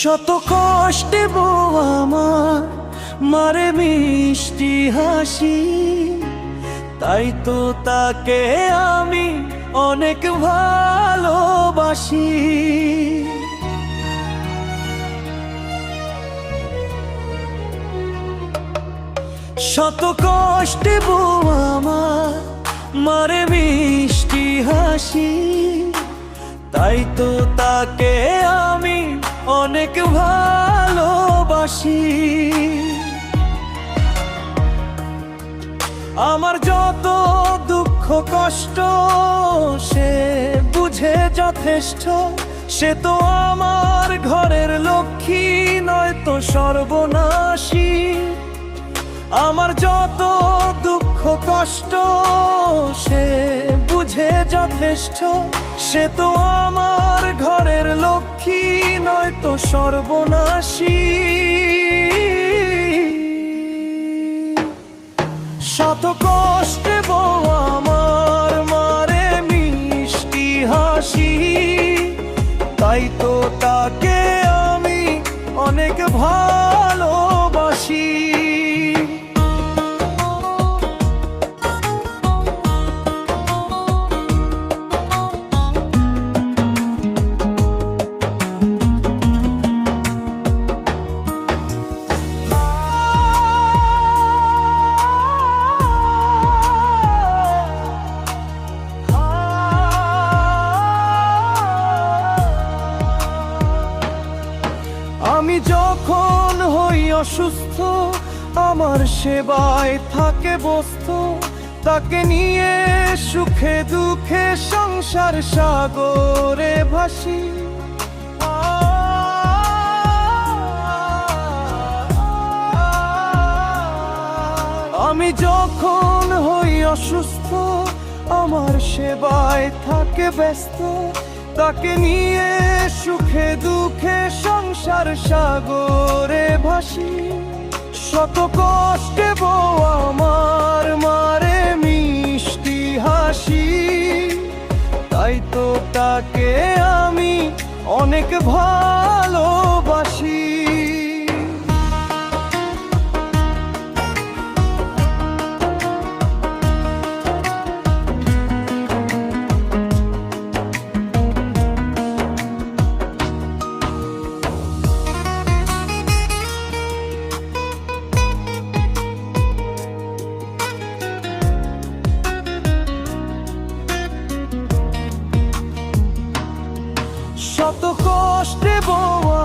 শত কষ্টে বউ আমার, মারে মিষ্টি হাসি। তাই তো তাকে আমি অনেক ভালোবাসি। শত কষ্টে বউ আমার, মারে মিষ্টি হাসি। তাই তো তাকে অনেক ভালোবাসি। আমার যত দুঃখ, কষ্ট সে বুঝে যথেষ্ট। সে তো আমার ঘরের লক্ষ্মী, নয় তো সর্বনাশী। আমার যত দুঃখ, কষ্ট যথেষ্ট, সে তো আমার ঘরের লক্ষ্মী, নয় তো সর্বনাশী। শত কষ্টে আমার মারে মিষ্টি হাসি, তাই তো তাকে আমি অনেক ভালোবাসি। আমি যখন হই অসুস্থ, আমার সেবায় থাকে বস্তু। তাকে নিয়ে সুখে দুঃখে সংসার সাগরে ভাসি। আমি যখন হই অসুস্থ, আমার সেবায় থাকে ব্যস্ত। তাকে নিয়ে সুখে দুঃখে সংসার সাগরে ভাসি। শত কষ্টে বউ আমার মারে মিষ্টি হাসি। তাই তো তাকে আমি অনেক ভালোবাসি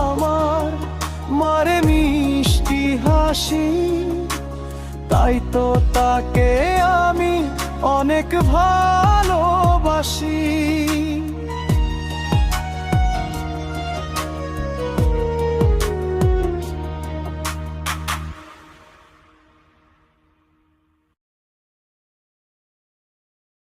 আমার মারে মিষ্টি হাসি। তাই তো তাকে আমি অনেক ভালোবাসি।